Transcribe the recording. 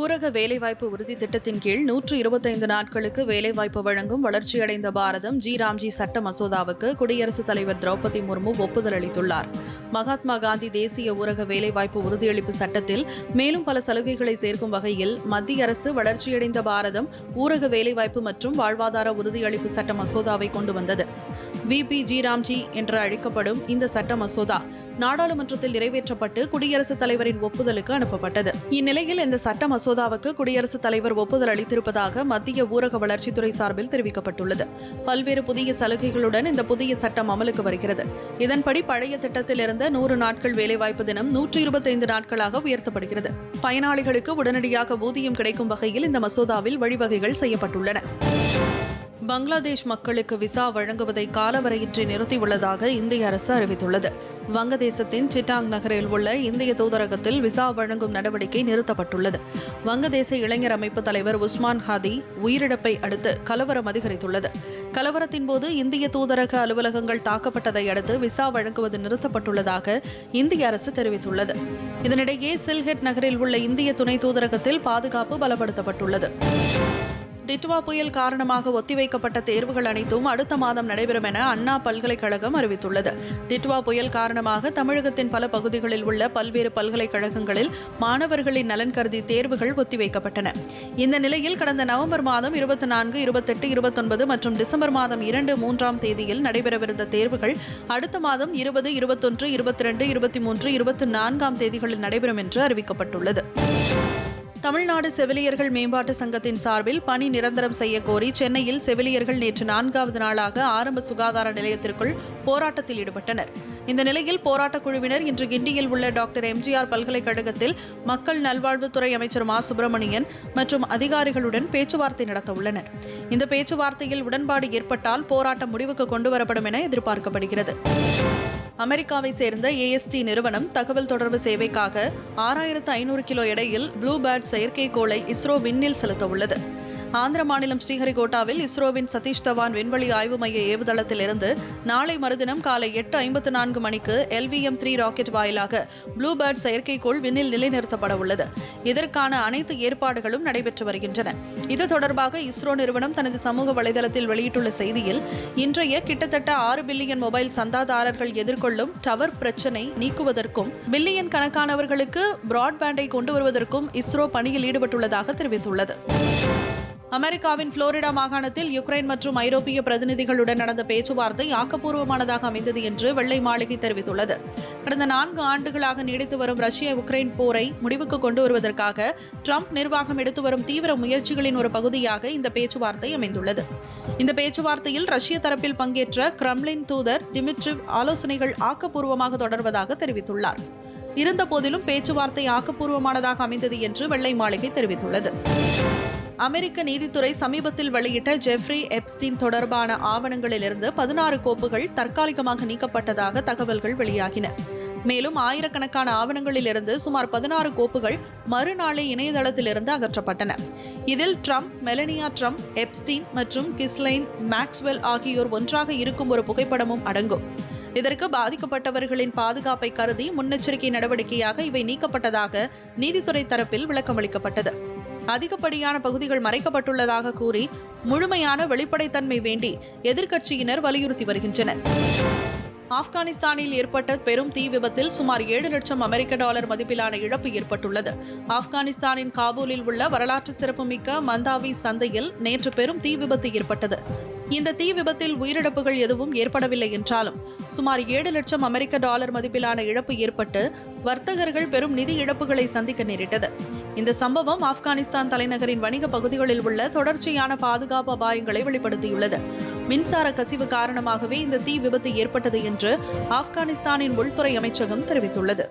ஊரக வேலைவாய்ப்பு உறுதி திட்டத்தின் கீழ் நூற்று இருபத்தைந்து நாட்களுக்கு வேலைவாய்ப்பு வழங்கும் வளர்ச்சியடைந்த பாரதம் ஜி ராம்ஜி சட்ட மசோதாவுக்கு குடியரசுத் தலைவர் திரௌபதி முர்மு ஒப்புதல் அளித்துள்ளார். மகாத்மா காந்தி தேசிய ஊரக வேலைவாய்ப்பு உறுதியளிப்பு சட்டத்தில் மேலும் பல சலுகைகளை சேர்க்கும் வகையில் மத்திய அரசு வளர்ச்சியடைந்த பாரதம் ஊரக வேலைவாய்ப்பு மற்றும் வாழ்வாதார உறுதியளிப்பு சட்ட மசோதாவை கொண்டு வந்தது. விபி ஜி ராம்ஜி என்று அழைக்கப்படும் இந்த சட்ட மசோதா நாடாளுமன்றத்தில் நிறைவேற்றப்பட்டு குடியரசுத் தலைவரின் ஒப்புதலுக்கு அனுப்பப்பட்டது. இந்நிலையில் இந்த சட்ட மசோதாவுக்கு குடியரசுத் தலைவர் ஒப்புதல் அளித்திருப்பதாக மத்திய ஊரக வளர்ச்சித்துறை சார்பில் தெரிவிக்கப்பட்டுள்ளது. பல்வேறு புதிய சலுகைகளுடன் இந்த புதிய சட்டம் அமலுக்கு வருகிறது. இதன்படி பழைய திட்டத்தில் இருந்த நூறு நாட்கள் வேலைவாய்ப்பு தினம் நூற்றி இருபத்தைந்து நாட்களாக உயர்த்தப்படுகிறது. பயனாளிகளுக்கு உடனடியாக ஊதியம் கிடைக்கும் வகையில் இந்த மசோதாவில் வழிவகைகள் செய்யப்பட்டுள்ளன. பங்களாதேஷ் மக்களுக்கு விசா வழங்குவதை காலவரையின்றி நிறுத்தியுள்ளதாக இந்திய அரசு அறிவித்துள்ளது. வங்கதேசத்தின் சிட்டாங் நகரில் உள்ள இந்திய தூதரகத்தில் விசா வழங்கும் நடவடிக்கை நிறுத்தப்பட்டுள்ளது. வங்கதேச இளைஞர் அமைப்பு தலைவர் உஸ்மான் ஹாதி உயிரிழப்பை அடுத்து கலவரம் அதிகரித்துள்ளது. கலவரத்தின் போது இந்திய தூதரக அலுவலகங்கள் தாக்கப்பட்டதை அடுத்து விசா வழங்குவது நிறுத்தப்பட்டுள்ளதாக இந்திய அரசு தெரிவித்துள்ளது. இதனிடையே சில்ஹெட் நகரில் உள்ள இந்திய துணை தூதரகத்தில் பாதுகாப்பு பலப்படுத்தப்பட்டுள்ளது. டிட்வா புயல் காரணமாக ஒத்திவைக்கப்பட்ட தேர்வுகள் அனைத்தும் அடுத்த மாதம் நடைபெறும் என அண்ணா பல்கலைக்கழகம் அறிவித்துள்ளது. டிட்வா புயல் காரணமாக தமிழகத்தின் பல பகுதிகளில் உள்ள பல்வேறு பல்கலைக்கழகங்களில் மாணவர்களின் நலன் கருதி தேர்வுகள் ஒத்திவைக்கப்பட்டன. இந்த நிலையில் கடந்த நவம்பர் மாதம் இருபத்தி நான்கு இருபத்தெட்டு இருபத்தொன்பது மற்றும் டிசம்பர் மாதம் இரண்டு மூன்றாம் தேதியில் நடைபெறவிருந்த தேர்வுகள் அடுத்த மாதம் இருபது இருபத்தொன்று இருபத்தி ரெண்டு இருபத்தி மூன்று இருபத்தி நான்காம் தேதிகளில் நடைபெறும் என்று அறிவிக்கப்பட்டுள்ளது. தமிழ்நாடு செவிலியர்கள் மேம்பாட்டு சங்கத்தின் சார்பில் பணி நிரந்தரம் செய்ய கோரி சென்னையில் செவிலியர்கள் நேற்று நான்காவது நாளாக ஆரம்ப சுகாதார நிலையத்திற்குள் போராட்டத்தில் ஈடுபட்டனர். இந்த நிலையில் போராட்டக் குழுவினர் இன்று கிண்டியில் உள்ள டாக்டர் எம்ஜிஆர் பல்கலைக்கழகத்தில் மக்கள் நல்வாழ்வுத்துறை அமைச்சர் மா. சுப்பிரமணியன் மற்றும் அதிகாரிகளுடன் பேச்சுவார்த்தை நடத்த உள்ளனர். இந்த பேச்சுவார்த்தையில் உடன்பாடு ஏற்பட்டால் போராட்டம் முடிவுக்கு கொண்டுவரப்படும் என எதிர்பார்க்கப்படுகிறது. அமெரிக்காவை சேர்ந்த ஏஎஸ்டி நிறுவனம் தகவல் தொடர்பு சேவைக்காக ஆறாயிரத்து ஐநூறு கிலோ எடையில் ப்ளூபேட் செயற்கைக்கோளை இஸ்ரோ விண்ணில் செலுத்த உள்ளது ஆந்திர மாநிலம் ஸ்ரீஹரிகோட்டாவில் இஸ்ரோவின் சதீஷ் தவான் விண்வெளி ஆய்வு மைய ஏவுதளத்தில் இருந்து நாளை மறுதினம் காலை எட்டு ஐம்பத்து நான்கு மணிக்கு L V M three rocket வாயிலாக ப்ளூ பேர்ட் செயற்கைக்கோள் விண்ணில் நிலைநிறுத்தப்பட உள்ளது. இதற்கான அனைத்து ஏற்பாடுகளும் நடைபெற்று வருகின்றன. இது தொடர்பாக இஸ்ரோ நிறுவனம் தனது சமூக வலைதளத்தில் வெளியிட்டுள்ள செய்தியில் இன்றைய கிட்டத்தட்ட ஆறு பில்லியன் மொபைல் சந்தாதாரர்கள் எதிர்கொள்ளும் டவர் பிரச்சினை நீக்குவதற்கும் பில்லியன் கணக்கானவர்களுக்கு பிராட்பேண்டை கொண்டு வருவதற்கும் இஸ்ரோ பணியில் ஈடுபட்டுள்ளதாக தெரிவித்துள்ளது. அமெரிக்காவின் புளோரிடா மாகாணத்தில் யுக்ரைன் மற்றும் ஐரோப்பிய பிரதிநிதிகளுடன் நடந்த பேச்சுவார்த்தை ஆக்கப்பூர்வமானதாக அமைந்தது என்று வெள்ளை மாளிகை தெரிவித்துள்ளது. கடந்த நான்கு ஆண்டுகளாக நீடித்து வரும் ரஷ்ய உக்ரைன் போரை முடிவுக்கு கொண்டு வருவதற்காக ட்ரம்ப் நிர்வாகம் எடுத்து வரும் தீவிர முயற்சிகளின் ஒரு பகுதியாக இந்த பேச்சுவார்த்தை அமைந்துள்ளது. இந்த பேச்சுவார்த்தையில் ரஷ்ய தரப்பில் பங்கேற்ற கிரம்லின் தூதர் டிமிட்ரிவ் ஆலோசனைகள் ஆக்கப்பூர்வமாக தொடர்வதாக தெரிவித்துள்ளார். இருந்தபோதிலும் பேச்சுவார்த்தை ஆக்கப்பூர்வமானதாக அமைந்தது என்று வெள்ளை மாளிகை தெரிவித்துள்ளது. அமெரிக்க நீதித்துறை சமீபத்தில் வெளியிட்ட ஜெஃப்ரி எப்ஸ்டீன் தொடர்பான ஆவணங்களிலிருந்து பதினாறு கோப்புகள் தற்காலிகமாக நீக்கப்பட்டதாக தகவல்கள் வெளியாகின. மேலும் ஆயிரக்கணக்கான ஆவணங்களிலிருந்து சுமார் பதினாறு கோப்புகள் மறுநாளே இணையதளத்திலிருந்து அகற்றப்பட்டன. இதில் ட்ரம்ப் மெலனியா ட்ரம்ப் எப்ஸ்டீன் மற்றும் கிஸ்லைன் மேக்ஸ்வெல் ஆகியோர் ஒன்றாக இருக்கும் ஒரு புகைப்படமும் அடங்கும். இதற்கு பாதிக்கப்பட்டவர்களின் பாதுகாப்பை கருதி முன்னெச்சரிக்கை நடவடிக்கையாக இவை நீக்கப்பட்டதாக நீதித்துறை தரப்பில் விளக்கமளிக்கப்பட்டது. அதிகப்படியான பகுதிகள் மறைக்கப்பட்டுள்ளதாக கூறி முழுமையான வெளிப்படைத்தன்மை வேண்டி எதிர்க்கட்சியினர் வலியுறுத்தி வருகின்றனர். ஆப்கானிஸ்தானில் ஏற்பட்ட பெரும் தீ விபத்தில் சுமார் ஏழு லட்சம் அமெரிக்க டாலர் மதிப்பிலான இழப்பு ஏற்பட்டுள்ளது. ஆப்கானிஸ்தானின் காபூலில் உள்ள வரலாற்று சிறப்புமிக்க மந்தாவி சந்தையில் நேற்று பெரும் தீ விபத்து ஏற்பட்டது. இந்த தீ விபத்தில் உயிரிழப்புகள் எதுவும் ஏற்படவில்லை என்றாலும் சுமார் ஏழு லட்சம் அமெரிக்க டாலர் மதிப்பிலான இழப்பு ஏற்பட்டு வர்த்தகர்கள் பெரும் நிதி இழப்புகளை சந்திக்க நேரிட்டது. இந்த சம்பவம் ஆப்கானிஸ்தான் தலைநகரின் வணிக பகுதிகளில் உள்ள தொடர்ச்சியான பாதுகாப்பு அபாயங்களை வெளிப்படுத்தியுள்ளது. மின்சார கசிவு காரணமாகவே இந்த தீ விபத்து ஏற்பட்டது என்று ஆப்கானிஸ்தானின் உள்துறை அமைச்சகம் தெரிவித்துள்ளது.